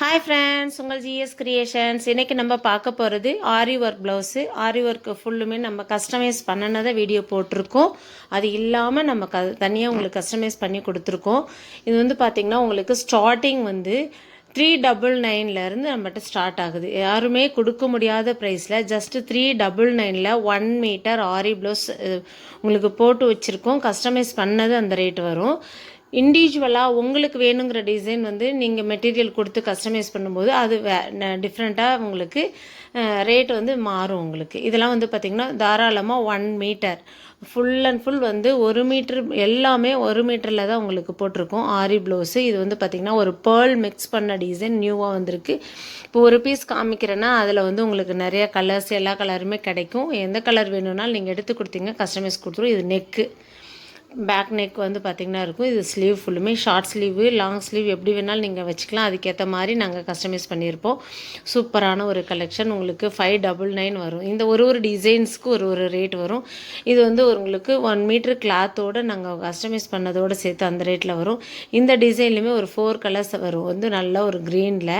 Hi friends உங்கள் GS creations இன்றைக்கி நம்ம பார்க்க போகிறது aari work blouse aari work ஃபுல்லுமே நம்ம கஸ்டமைஸ் பண்ணினதை வீடியோ போட்டிருக்கோம். அது இல்லாமல் நம்ம க தனியாக உங்களுக்கு கஸ்டமைஸ் பண்ணி கொடுத்துருக்கோம். இது வந்து பார்த்திங்கன்னா உங்களுக்கு ஸ்டார்டிங் வந்து த்ரீ டபுள் நைன்லேருந்து நம்மகிட்ட ஸ்டார்ட் ஆகுது. யாருமே கொடுக்க முடியாத ப்ரைஸில் ஜஸ்ட்டு த்ரீ டபுள் நைனில் ஒன் மீட்டர் ஆரி ப்ளவுஸ் உங்களுக்கு போட்டு வச்சுருக்கோம். கஸ்டமைஸ் பண்ணது அந்த ரேட் வரும். இண்டிவிஜுவலாக உங்களுக்கு வேணுங்கிற டிசைன் வந்து நீங்கள் மெட்டீரியல் கொடுத்து கஸ்டமைஸ் பண்ணும்போது அது வே டிஃப்ரெண்ட்டாக உங்களுக்கு ரேட் வந்து மாறும் உங்களுக்கு. இதெல்லாம் வந்து பார்த்திங்கன்னா தாராளமாக one metre full and full வந்து ஒரு மீட்ரு எல்லாமே ஒரு மீட்டரில் தான் உங்களுக்கு போட்டிருக்கோம். ஆரி ப்ளவுஸு இது வந்து பார்த்திங்கன்னா ஒரு பேர்ல் மிக்ஸ் பண்ண டிசைன் நியூவாக வந்திருக்கு. இப்போ ஒரு பீஸ் காமிக்கிறேன்னா அதில் வந்து உங்களுக்கு நிறைய கலர்ஸ் எல்லா கலருமே கிடைக்கும். எந்த கலர் வேணும்னாலும் நீங்கள் எடுத்து கொடுத்தீங்க கஸ்டமைஸ் கொடுத்துரும். இது நெக்கு பேக் நெக் வந்து பார்த்திங்கன்னா இருக்கும். இது ஸ்லீவ் ஃபுல்லுமே ஷார்ட் ஸ்லீவு லாங் ஸ்லீவ் எப்படி வேணாலும் நீங்கள் வச்சுக்கலாம். அதுக்கேற்ற மாதிரி நாங்கள் கஸ்டமைஸ் பண்ணியிருப்போம். சூப்பரான ஒரு கலெக்ஷன் உங்களுக்கு ஃபைவ் டபுள் நைன் வரும். இந்த ஒரு ஒரு டிசைன்ஸ்க்கு ஒரு ஒரு ரேட் வரும். இது வந்து உங்களுக்கு ஒன் மீட்ரு கிளாத்தோடு நாங்கள் கஸ்டமைஸ் பண்ணதோடு சேர்த்து அந்த ரேட்டில் வரும். இந்த டிசைன்லையுமே ஒரு ஃபோர் கலர்ஸ் வரும். வந்து நல்ல ஒரு க்ரீனில்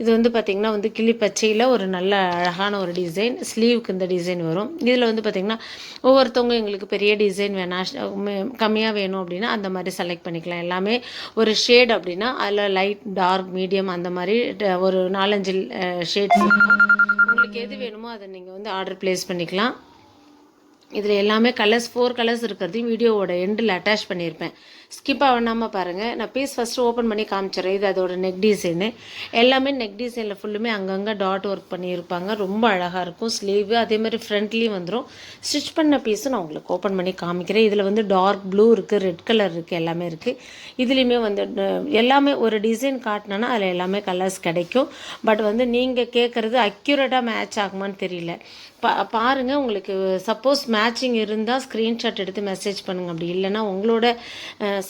இது வந்து பார்த்திங்கன்னா வந்து கிளி பச்சையில் ஒரு நல்ல அழகான ஒரு டிசைன் ஸ்லீவுக்கு இந்த டிசைன் வரும். இதில் வந்து பார்த்திங்கன்னா ஒவ்வொருத்தவங்க எங்களுக்கு பெரிய டிசைன் வேணாம் கம்மியாக வேணும் அப்படின்னா அந்த மாதிரி செலக்ட் பண்ணிக்கலாம். எல்லாமே ஒரு ஷேட் அப்படின்னா அதில் லைட் டார்க் மீடியம் அந்த மாதிரி ட- ஒரு நாலஞ்சு ஷேட்ஸ் உங்களுக்கு எது வேணுமோ அதை நீங்கள் வந்து ஆர்டர் ப்ளேஸ் பண்ணிக்கலாம். இதில் எல்லாமே கலர்ஸ் ஃபோர் கலர்ஸ் இருக்கிறதையும் வீடியோவோட எண்டில் அட்டாச் பண்ணியிருப்பேன் ஸ்கிப் ஆகாமல் பாருங்கள் நான் பீஸ் ஃபஸ்ட்டு ஓப்பன் பண்ணி காமிச்சிடுறேன். இது அதோட நெக் டிசைனு எல்லாமே நெக் டிசைனில் ஃபுல்லுமே அங்கங்கே டாட் ஒர்க் பண்ணியிருப்பாங்க. ரொம்ப அழகாக இருக்கும். ஸ்லீவு அதேமாதிரி ஃப்ரண்ட்லேயும் வந்துடும் ஸ்டிச் பண்ண பீஸும் நான் உங்களுக்கு ஓப்பன் பண்ணி காமிக்கிறேன். இதில் வந்து டார்க் ப்ளூ இருக்குது ரெட் கலர் இருக்குது எல்லாமே இருக்குது இதுலேயுமே வந்து எல்லாமே ஒரு டிசைன் காட்டினேன்னா அதில் எல்லாமே கலர்ஸ் கிடைக்கும். பட் வந்து நீங்கள் கேட்குறது அக்யூரேட்டாக மேட்ச் ஆகுமான்னு தெரியல. பா பாருங்கள் உங்களுக்கு சப்போஸ் மேட்சிங் இருந்தால் ஸ்க்ரீன்ஷாட் எடுத்து மெசேஜ் பண்ணுங்கள் அப்படி இல்லைன்னா உங்களோட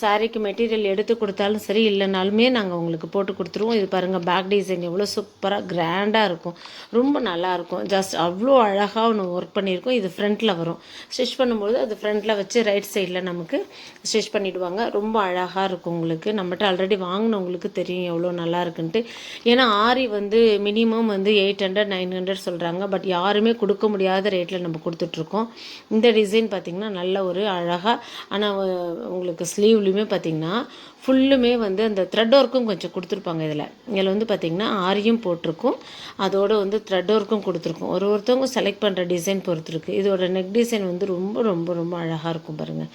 சாரீக்கு மெட்டீரியல் எடுத்து கொடுத்தாலும் சரி இல்லைனாலுமே நாங்கள் உங்களுக்கு போட்டு கொடுத்துருவோம். இது பாருங்கள் பேக் டிசைன் எவ்வளோ சூப்பராக கிராண்டாக இருக்கும். ரொம்ப நல்லாயிருக்கும் ஜஸ்ட் அவ்வளோ அழகாக ஒன்று ஒர்க் பண்ணியிருக்கோம். இது ஃப்ரண்ட்டில் வரும். ஸ்டிச் பண்ணும்போது அது ஃப்ரண்ட்டில் வச்சு ரைட் சைடில் நமக்கு ஸ்டிச் பண்ணிவிடுவாங்க ரொம்ப அழகாக இருக்கும் உங்களுக்கு. நம்மகிட்ட ஆல்ரெடி வாங்கினவங்களுக்கு தெரியும் எவ்வளோ நல்லா இருக்குன்ட்டு. ஏன்னா ஆரி வந்து மினிமம் வந்து எயிட் ஹண்ட்ரட் நைன் ஹண்ட்ரட் சொல்கிறாங்க பட் யாருமே கொடுக்க முடியாத ரேட்டில் நம்ம கொடுத்துட்ருக்கோம் இந்த டிசைன் பார்த்திங்கன்னா நல்ல ஒரு அழகாக ஆனால் உங்களுக்கு ஸ்லீவ் ஸ்லீவ்லையுமே பார்த்திங்கன்னா ஃபுல்லுமே வந்து அந்த த்ரெட் ஒர்க்கும் கொஞ்சம் கொடுத்துருப்பாங்க இதில். இதில் வந்து பார்த்திங்கன்னா ஆரியும் போட்டிருக்கும். அதோட வந்து த்ரெட் ஒர்க்கும் கொடுத்துருக்கும். ஒரு ஒருத்தவங்க செலக்ட் பண்ணுற டிசைன் பொறுத்திருக்கு இதோட நெக் டிசைன் வந்து ரொம்ப ரொம்ப ரொம்ப அழகாக இருக்கும் பாருங்கள்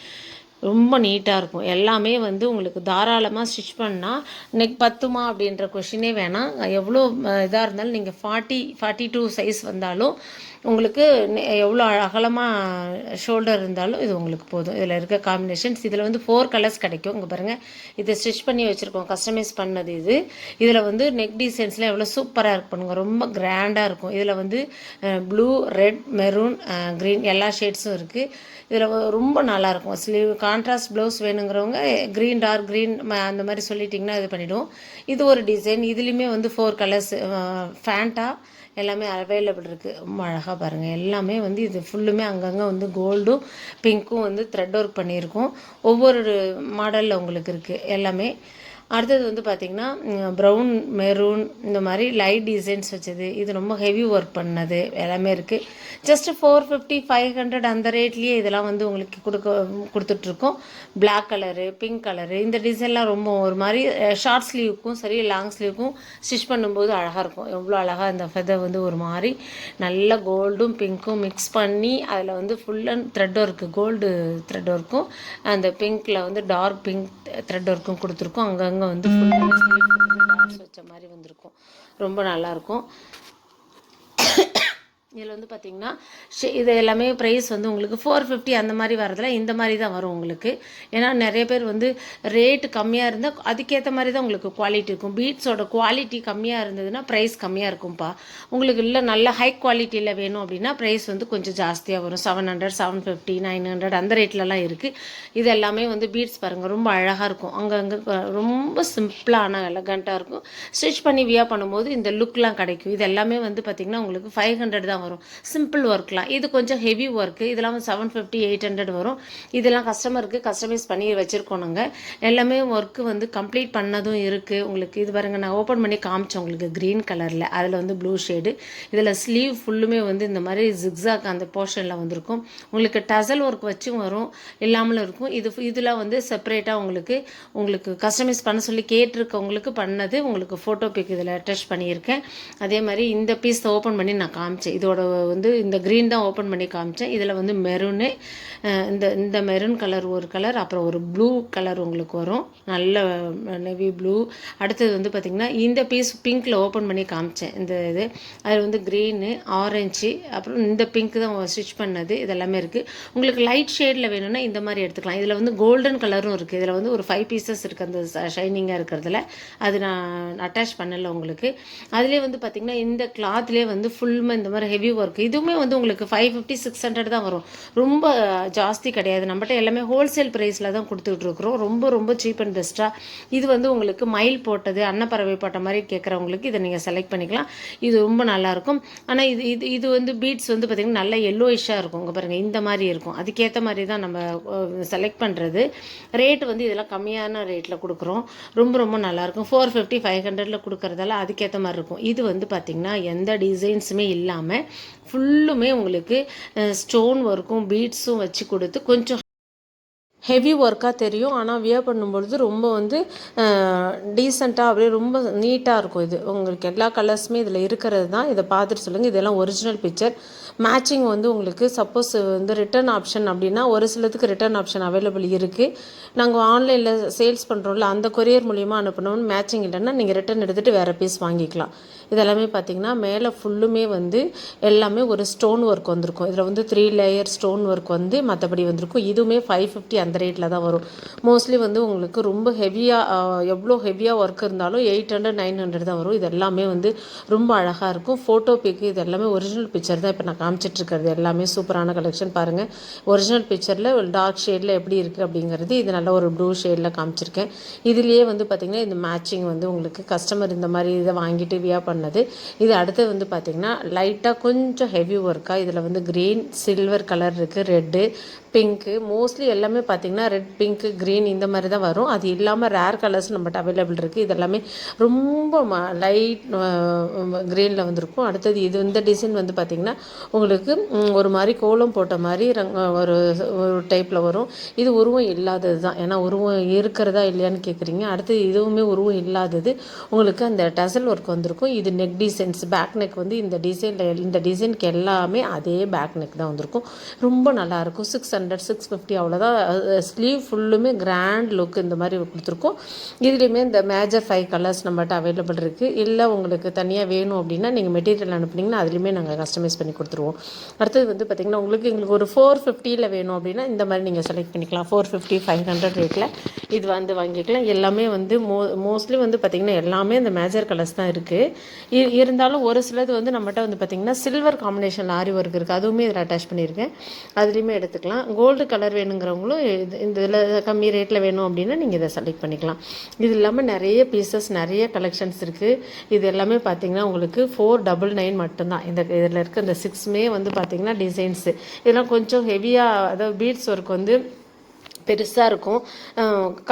ரொம்ப நீட்டாக இருக்கும். எல்லாமே வந்து உங்களுக்கு தாராளமாக ஸ்டிச் பண்ணால் நெக் பத்துமா அப்படின்ற கொஷினே வேணாம். எவ்வளோ இதாக இருந்தாலும் நீங்கள் ஃபார்ட்டி ஃபார்ட்டி டூ சைஸ் வந்தாலும் உங்களுக்கு நெ- எவ்வளோ அகலமாக ஷோல்டர் இருந்தாலும் இது உங்களுக்கு போதும். இதில் இருக்க காம்பினேஷன்ஸ் இதில் வந்து ஃபோர் கலர்ஸ் கிடைக்கும். இங்கே பாருங்கள் இதை ஸ்டிச் பண்ணி வச்சுருக்கோம். கஸ்டமைஸ் பண்ணது இது. இதில் வந்து நெக் டிசைன்ஸ்லாம் எவ்வளோ சூப்பராக இருக்கு பண்ணுங்க ரொம்ப கிராண்டாக இருக்கும். இதில் வந்து ப்ளூ ரெட் மெரூன் க்ரீன் எல்லா ஷேட்ஸும் இருக்குது இதில் ரொம்ப நல்லாயிருக்கும் ஸ்லீவ் கான்ட்ராஸ்ட் ப்ளவுஸ் வேணுங்கிறவங்க க்ரீன் டார்க் க்ரீன் அந்த மாதிரி சொல்லிட்டிங்கன்னா இது பண்ணிவிடுவோம் இது ஒரு டிசைன் இதுலேயுமே வந்து ஃபோர் கலர்ஸ் ஃபேண்டா எல்லாமே அவைலபிள் இருக்குது ரொம்ப அழகாக பாருங்கள் எல்லாமே வந்து இது ஃபுல்லுமே அங்கங்கே வந்து கோல்டும் பிங்க்கும் வந்து த்ரெட் ஒர்க் பண்ணியிருக்கோம். ஒவ்வொரு மாடலில் உங்களுக்கு இருக்குது எல்லாமே அடுத்தது வந்து பார்த்திங்கன்னா ப்ரௌன் மெரூன் இந்த மாதிரி லைட் டிசைன்ஸ் வச்சது. இது ரொம்ப ஹெவி ஒர்க் பண்ணது. எல்லாமே இருக்குது just four fifty five hundred அந்த ரேட்லேயே இதெல்லாம் வந்து உங்களுக்கு கொடுக்க கொடுத்துட்ருக்கோம். பிளாக் கலரு பிங்க் கலரு இந்த டிசைன்லாம் ரொம்ப ஒரு மாதிரி ஷார்ட் ஸ்லீவுக்கும் சரி லாங் ஸ்லீவுக்கும் ஸ்டிச் பண்ணும்போது அழகாக இருக்கும். எவ்வளோ அழகாக இந்த ஃபெதர் வந்து ஒரு மாதிரி நல்ல கோல்டும் பிங்க்கும் மிக்ஸ் பண்ணி அதில் வந்து full and thread work gold thread ஒர்க்கும் அந்த பிங்க்கில் வந்து டார்க் பிங்க் த்ரெட் ஒர்க்கும் கொடுத்துருக்கோம். அங்கங்கே வந்து ஃபுல்லாக டாட்ஸ் வச்ச மாதிரி வந்திருக்கும். ரொம்ப நல்லாயிருக்கும் இதில் வந்து பார்த்திங்கன்னா ஷே- இது எல்லாமே ப்ரைஸ் வந்து உங்களுக்கு ஃபோர் ஃபிஃப்டி அந்த மாதிரி வரதில் இந்த மாதிரி தான் வரும் உங்களுக்கு. ஏன்னா நிறைய பேர் வந்து ரேட்டு கம்மியாக இருந்தால் அதுக்கேற்ற மாதிரி தான் உங்களுக்கு குவாலிட்டி இருக்கும். பீட்ஸோட குவாலிட்டி கம்மியாக இருந்ததுன்னா ப்ரைஸ் கம்மியாக இருக்கும்ப்பா உங்களுக்கு இல்லை நல்ல ஹை குவாலிட்டியில் வேணும் அப்படின்னா ப்ரைஸ் வந்து கொஞ்சம் ஜாஸ்தியாக வரும். Seven hundred seven fifty nine hundred அந்த ரேட்லலாம் இருக்குது இது எல்லாமே வந்து பீட்ஸ் பாருங்கள் ரொம்ப அழகாக இருக்கும். அங்கங்கே ரொம்ப சிம்பிளான எலகண்ட்டாக இருக்கும். ஸ்டிச் பண்ணி வியா பண்ணும்போது இந்த லுக்லாம் கிடைக்கும். இது எல்லாமே வந்து பார்த்திங்கன்னா உங்களுக்கு ஃபைவ் ஹண்ட்ரட் தான் தான் வரும். சிம்பிள் ஒர்க்லாம் இது கொஞ்சம் ஹெவி ஒர்க்கு இதெல்லாம் செவன் ஃபிஃப்டி எயிட் ஹண்ட்ரட் வரும். இதெல்லாம் கஸ்டமருக்கு கஸ்டமைஸ் பண்ணி வச்சுருக்கோம் நாங்கள் எல்லாமே ஒர்க்கு வந்து கம்ப்ளீட் பண்ணதும் இருக்குது உங்களுக்கு இது பாருங்கள் நான் ஓப்பன் பண்ணி காமிச்சேன் உங்களுக்கு க்ரீன் கலரில் அதில் வந்து ப்ளூ ஷேடு இதில் ஸ்லீவ் ஃபுல்லுமே வந்து இந்த மாதிரி ஜிக்ஸாக் அந்த போர்ஷனில் வந்திருக்கும். உங்களுக்கு டசல் ஒர்க் வச்சும் வரும். இல்லாமலும் இருக்கும். இது இதெல்லாம் வந்து செப்பரேட்டாக உங்களுக்கு உங்களுக்கு கஸ்டமைஸ் பண்ண சொல்லி கேட்டிருக்கவங்களுக்கு பண்ணது. உங்களுக்கு ஃபோட்டோ பிக் இதில் அட்டாச் பண்ணியிருக்கேன். அதே மாதிரி இந்த பீஸ் ஓப்பன் பண்ணி நான் காமிச்சேன். இது இதோட வந்து இந்த க்ரீன் தான் ஓப்பன் பண்ணி காமிச்சேன். இதில் வந்து மெரூனு இந்த இந்த மெரூன் கலர் ஒரு கலர் அப்புறம் ஒரு ப்ளூ கலர் உங்களுக்கு வரும். நல்ல நெவி ப்ளூ அடுத்தது வந்து பார்த்திங்கன்னா இந்த பீஸ் பிங்க்கில் ஓப்பன் பண்ணி காமிச்சேன் இந்த இது. அதில் வந்து க்ரீனு ஆரஞ்சு அப்புறம் இந்த பிங்க் தான் ஸ்டிச் பண்ணது. இதெல்லாமே இருக்குது உங்களுக்கு லைட் ஷேடில் வேணும்னா இந்த மாதிரி எடுத்துக்கலாம். இதில் வந்து கோல்டன் கலரும் இருக்குது இதில் வந்து ஒரு ஃபைவ் பீசஸ் இருக்குது அந்த ஷைனிங்காக இருக்கிறதுல. அது நான் அட்டாச் பண்ணலை உங்களுக்கு. அதுலேயே வந்து பார்த்திங்கன்னா இந்த கிளாத்லேயே வந்து ஃபுல்லுமே இந்த மாதிரி ஹெவி ஒர்க் இதுவுமே வந்து உங்களுக்கு ஃபைவ் ஃபிஃப்டி சிக்ஸ் ஹண்ட்ரட் தான் வரும். ரொம்ப ஜாஸ்தி கிடையாது. நம்மகிட்ட எல்லாமே ஹோல்சேல் ப்ரைஸில் தான் கொடுத்துட்டு இருக்கிறோம். ரொம்ப ரொம்ப சீப் அண்ட் பெஸ்ட்டாக இது வந்து உங்களுக்கு மயில் போட்டது அன்னப்பறவை போட்ட மாதிரி கேட்குறவங்களுக்கு இதை நீங்கள் செலக்ட் பண்ணிக்கலாம். இது ரொம்ப நல்லாயிருக்கும் ஆனால் இது இது இது வந்து பீட்ஸ் வந்து பார்த்திங்கன்னா நல்ல எல்லோயிஷாக இருக்கும். உங்கள் பாருங்கள் இந்த மாதிரி இருக்கும். அதுக்கேற்ற மாதிரி தான் நம்ம செலக்ட் பண்ணுறது ரேட் வந்து இதெல்லாம் கம்மியான ரேட்டில் கொடுக்குறோம். ரொம்ப ரொம்ப நல்லாயிருக்கும் ஃபோர் ஃபிஃப்டி ஃபைவ் ஹண்ட்ரடில் கொடுக்குறதால அதுக்கேற்ற மாதிரி இருக்கும். இது வந்து பார்த்திங்கன்னா எந்த டிசைன்ஸுமே இல்லாமல் ஃபுல்லுமே உங்களுக்கு ஸ்டோன் ஒர்க்கும் பீட்ஸும் வச்சு கொடுத்து கொஞ்சம் ஹெவி ஒர்க்காக தெரியும். ஆனால் வியர் பண்ணும்பொழுது ரொம்ப வந்து டீசெண்டாக அப்படியே ரொம்ப நீட்டாக இருக்கும் இது. உங்களுக்கு எல்லா கலர்ஸுமே இதில் இருக்கிறது தான். இதை பார்த்துட்டு சொல்லுங்கள் இதெல்லாம் ஒரிஜினல் பிக்சர் மேட்சிங் வந்து உங்களுக்கு சப்போஸ் வந்து ரிட்டர்ன் ஆப்ஷன் அப்படின்னா ஒரு சிலதுக்கு ரிட்டர்ன் ஆப்ஷன் அவைலபிள் இருக்குது நாங்கள் ஆன்லைனில் சேல்ஸ் பண்ணுறோம்ல அந்த கொரியர் மூலியமாக அனுப்பணும்னு மேட்சிங் இல்லைன்னா நீங்கள் ரிட்டர்ன் எடுத்துகிட்டு வேறு பீஸ் வாங்கிக்கலாம். இதெல்லாமே பார்த்தீங்கன்னா மேலே ஃபுல்லுமே வந்து எல்லாமே ஒரு ஸ்டோன் ஒர்க் வந்திருக்கும். இதில் வந்து த்ரீ லேயர் ஸ்டோன் ஒர்க் வந்து மற்றபடி வந்திருக்கும். இதுவுமே ஃபைவ் ஃபிஃப்டி அந்த ரேட்டில் தான் வரும். மோஸ்ட்லி வந்து உங்களுக்கு ரொம்ப ஹெவியாக எவ்வளோ ஹெவியாக ஒர்க் இருந்தாலும் எயிட் ஹண்ட்ரட் நைன் ஹண்ட்ரட் தான் வரும். இது எல்லாமே வந்து ரொம்ப அழகாக இருக்கும். ஃபோட்டோ பிக்கு இது எல்லாமே ஒரிஜினல் பிக்சர் தான் இப்போ நான் காமிச்சிட்டு இருக்கிறது. எல்லாமே சூப்பரான கலெக்ஷன் பாருங்கள் ஒரிஜினல் பிக்சரில் டார்க் ஷேடில் எப்படி இருக்குது அப்படிங்கிறது இது நல்ல ஒரு ப்ளூ ஷேடில் காமிச்சிருக்கேன். இதுலேயே வந்து பார்த்திங்கன்னா இந்த மேட்சிங் வந்து உங்களுக்கு கஸ்டமர் இந்த மாதிரி இதை வாங்கிட்டு வியா பண்ணது. இது அடுத்து வந்து பார்த்திங்கன்னா லைட்டாக கொஞ்சம் ஹெவி ஒர்க்காக இதில் வந்து க்ரீன் சில்வர் கலர் இருக்குது ரெட்டு பிங்க்கு மோஸ்ட்லி எல்லாமே பார்த்திங்கன்னா ரெட் பிங்க்கு க்ரீன் இந்த மாதிரி தான் வரும். அது இல்லாமல் ரேர் கலர்ஸ் நம்மகிட்ட அவைலபிள் இருக்குது இது எல்லாமே ரொம்ப லைட் க்ரீனில் வந்திருக்கும். அடுத்தது இது இந்த டிசைன் வந்து பார்த்திங்கன்னா உங்களுக்கு ஒரு மாதிரி கோலம் போட்ட மாதிரி ரங்க ஒரு ஒரு டைப்பில் வரும். இது உருவம் இல்லாதது தான். ஏன்னா உருவம் இருக்கிறதா இல்லையான்னு கேட்குறீங்க அடுத்தது இதுவுமே உருவம் இல்லாதது உங்களுக்கு அந்த டசல் ஒர்க் வந்திருக்கும். இது இது நெக் டிசைன்ஸ் பேக் நெக் வந்து இந்த டிசைனில் இந்த டிசைனுக்கு எல்லாமே அதே பேக் நெக் தான் வந்திருக்கும். ரொம்ப நல்லாயிருக்கும் சிக்ஸ் ஹண்ட்ரட் சிக்ஸ் ஃபிஃப்டி அவ்வளோதான் ஸ்லீவ் ஃபுல்லுமே கிராண்ட் லுக் இந்த மாதிரி கொடுத்துருக்கோம். இதுலேயுமே இந்த மேஜர் ஃபைவ் கலர்ஸ் நம்மகிட்ட அவைலபிள் இருக்குது இல்லை உங்களுக்கு தனியாக வேணும் அப்படின்னா நீங்கள் மெட்டீரியல் அனுப்புனீங்கன்னா அதுலேயுமே நாங்கள் கஸ்டமைஸ் பண்ணி கொடுத்துருவோம். அடுத்தது வந்து பார்த்திங்கன்னா உங்களுக்கு எங்களுக்கு ஒரு ஃபோர் ஃபிஃப்டியில் வேணும் அப்படின்னா இந்த மாதிரி நீங்கள் செலக்ட் பண்ணிக்கலாம். ஃபோர் ஃபிஃப்டி ஃபைவ் ஹண்ட்ரட் ரேட்டில் இது வந்து வாங்கிக்கலாம். எல்லாமே வந்து மோ மோஸ்ட்லி வந்து பார்த்திங்கன்னா எல்லாமே இந்த மேஜர் கலர்ஸ் தான் இருக்குது இருந்தாலும் ஒரு சிலது வந்து நம்மகிட்ட வந்து பார்த்திங்கன்னா சில்வர் காம்பினேஷன் ஆரி ஒர்க் இருக்குது அதுவுமே இதில் அட்டாச் பண்ணியிருக்கேன். அதுலேயுமே எடுத்துக்கலாம். கோல்டு கலர் வேணுங்கிறவங்களும் இது- இந்த இதில் கம்மி ரேட்டில் வேணும் அப்படின்னா நீங்கள் இதை செலக்ட் பண்ணிக்கலாம். இது இல்லாமல் நிறைய பீசஸ் நிறைய கலெக்ஷன்ஸ் இருக்குது இது எல்லாமே பார்த்திங்கன்னா உங்களுக்கு ஃபோர் டபுள் நைன் மட்டும்தான். இந்த இதில் இருக்க இந்த சிக்ஸுமே வந்து பார்த்திங்கன்னா டிசைன்ஸு இதெல்லாம் கொஞ்சம் ஹெவியாக அதாவது பீட்ஸ் ஒர்க் வந்து பெருசாக இருக்கும்.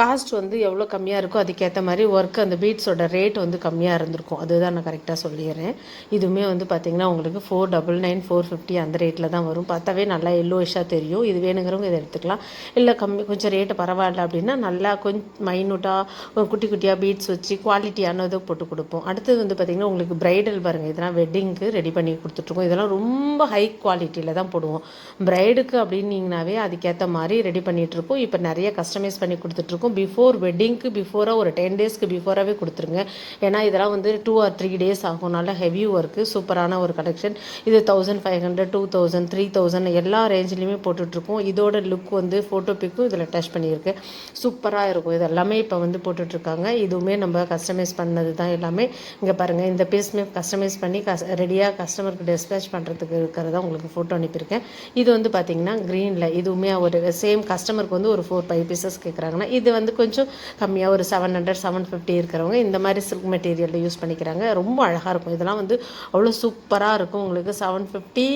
காஸ்ட் வந்து எவ்வளோ கம்மியாக இருக்கோ அதுக்கேற்ற மாதிரி ஒர்க் அந்த பீட்ஸோட ரேட் வந்து கம்மியாக இருந்திருக்கும். அதுதான் நான் கரெக்டாக சொல்லிடுறேன். இதுவுமே வந்து பார்த்திங்கன்னா உங்களுக்கு four double nine four fifty அந்த ரேட்டில் தான் வரும். பார்த்தாவே நல்லா எல்லோயிஷாக தெரியும். இது வேணுங்கிறவங்க இதை எடுத்துக்கலாம். இல்லை கம்மி கொஞ்சம் ரேட்டு பரவாயில்ல அப்படின்னா நல்லா கொஞ்சம் மைனூட்டாக குட்டி குட்டியாக பீட்ஸ் வச்சு குவாலிட்டியானதை போட்டு கொடுப்போம். அடுத்தது வந்து பார்த்திங்கன்னா உங்களுக்கு பிரைடல் பாருங்கள் இதெல்லாம் வெட்டிங்க்கு ரெடி பண்ணி கொடுத்துட்ருக்கோம். இதெல்லாம் ரொம்ப ஹை குவாலிட்டியில் தான் போடுவோம். பிரைடுக்கு அப்படின்னீங்கனாவே அதுக்கேற்ற மாதிரி ரெடி பண்ணிகிட்ருப்போம் இப்போ நிறைய கஸ்டமைஸ் பண்ணி கொடுத்துட்ருக்கோம். பிஃபோர் வெட்டிங்க்கு பிஃபோராக ஒரு டென் டேஸ்க்கு பிஃபோராகவே கொடுத்துருங்க. ஏன்னா இதெல்லாம் வந்து டூ ஆர் த்ரீ டேஸ் ஆகும். நல்ல ஹெவி ஒர்க்கு சூப்பரான ஒரு கலெக்ஷன் இது thousand five hundred two thousand three thousand எல்லா ரேஞ்சிலையுமே போட்டுட்ருக்கோம். இதோட லுக் வந்து ஃபோட்டோ பிக்கும் இதில் அட்டாச் பண்ணியிருக்கு. சூப்பராக இருக்கும். இது எல்லாமே இப்போ வந்து போட்டுட்ருக்காங்க. இதுவுமே நம்ம கஸ்டமைஸ் பண்ணது தான் எல்லாமே. இங்கே பாருங்கள் இந்த பேஸ்மே கஸ்டமைஸ் பண்ணி கஸ் ரெடியாக கஸ்டமருக்கு டிஸ்பேச் பண்ணுறதுக்கு இருக்கிறதா உங்களுக்கு ஃபோட்டோ அனுப்பியிருக்கேன். இது வந்து பார்த்திங்கன்னா க்ரீனில் இதுவுமே ஒரு சேம் கஸ்டமருக்கு வந்து ஒரு ஃபோர் ஃபைவ் பீசஸ் கேட்குறாங்கன்னா இது வந்து கொஞ்சம் கம்மியாக ஒரு செவன் ஹண்ட்ரட் செவன் ஃபிஃப்டி இருக்கிறவங்க இந்த மாதிரி சில்க் மெட்டீரியலில் யூஸ் பண்ணிக்கிறாங்க. ரொம்ப அழகாக இருக்கும். இதெல்லாம் வந்து அவ்வளோ சூப்பராக இருக்கும். உங்களுக்கு செவன் ஃபிஃப்டி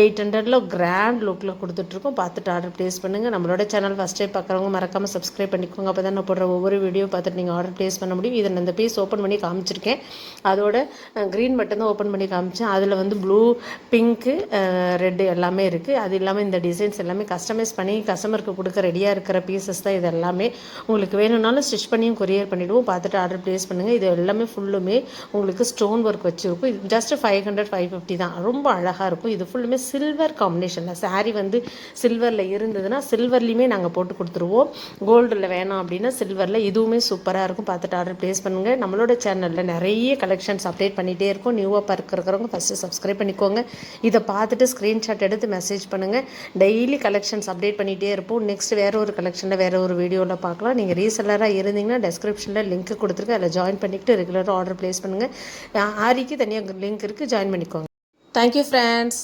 எயிட் ஹண்ட்ரடில் கிராண்ட் லுக்கில் கொடுத்துட்ருக்கோம். பார்த்துட்டு ஆர்டர் ப்ளேஸ் பண்ணுங்கள் நம்மளோட சேனல் ஃபஸ்ட் டைம் பார்க்குறவங்க மறக்காமல் சப்ஸ்கிரைப் பண்ணிக்கோங்க. அப்போ தான் நான் போடுற ஒவ்வொரு வீடியோ பார்த்துட்டு நீங்கள் ஆர்டர் ப்ளேஸ் பண்ண முடியும். இதை நான் இந்த பீஸ் ஓப்பன் பண்ணி காமிச்சிருக்கேன். அதோட க்ரீன் மட்டும்தான் ஓப்பன் பண்ணி காமிச்சேன். அதில் வந்து ப்ளூ பிங்க்கு ரெட்டு எல்லாமே இருக்குது அது இல்லாமல் இந்த டிசைன்ஸ் எல்லாமே கஸ்டமைஸ் பண்ணி கஸ்டமருக்கு கொடுக்க ரெடியாக இருக்கிற பீசஸ் தான் இது எல்லாமே உங்களுக்கு வேணும்னாலும் ஸ்டிச் பண்ணியும் கொரியர் பண்ணிவிடுவோம் பார்த்துட்டு ஆர்டர் ப்ளேஸ் பண்ணுங்கள் இது எல்லாமே ஃபுல்லுமே உங்களுக்கு ஸ்டோன் ஒர்க் வச்சுருக்கும். இது just five hundred five fifty தான். ரொம்ப அழகாக இருக்கும். இது ஃபுல்லுமே சில்வர் காம்பினேஷனில் சாரீ வந்து சில்வரில் இருந்ததுன்னா சில்வர்லேயுமே நாங்கள் போட்டு கொடுத்துருவோம். கோல்டில் வேணாம் அப்படின்னா சில்வரில் இதுவுமே சூப்பராக இருக்கும். பார்த்துட்டு ஆர்டர் ப்ளேஸ் பண்ணுங்கள் நம்மளோட சேனலில் நிறைய கலெக்ஷன்ஸ் அப்டேட் பண்ணிகிட்டே இருக்கும். நியூவாக பார்க்குறவங்க ஃபஸ்ட்டு சப்ஸ்கிரைப் பண்ணிக்கோங்க. இதை பார்த்துட்டு ஸ்க்ரீன்ஷாட் எடுத்து மெசேஜ் பண்ணுங்கள் டெய்லி கலெக்ஷன்ஸ் அப்டேட் பண்ணிகிட்டே இருப்போம். நெக்ஸ்ட் வேறு ஒரு கலெக்ஷனில் வேறு ஒரு வீடியோவில் பார்க்கலாம். நீங்கள் ரீசெல்லராக இருந்தீங்கன்னா டெஸ்கிரிப்ஷனில் லிங்க் கொடுத்துருக்கேன் அதில் ஜாயின் பண்ணிக்கிட்டு ரெகுலராக ஆர்டர் ப்ளேஸ் பண்ணுங்கள் ஆரிக்கு தனியாக லிங்க் இருக்குது ஜாயின் பண்ணிக்கோங்க. Thank you friends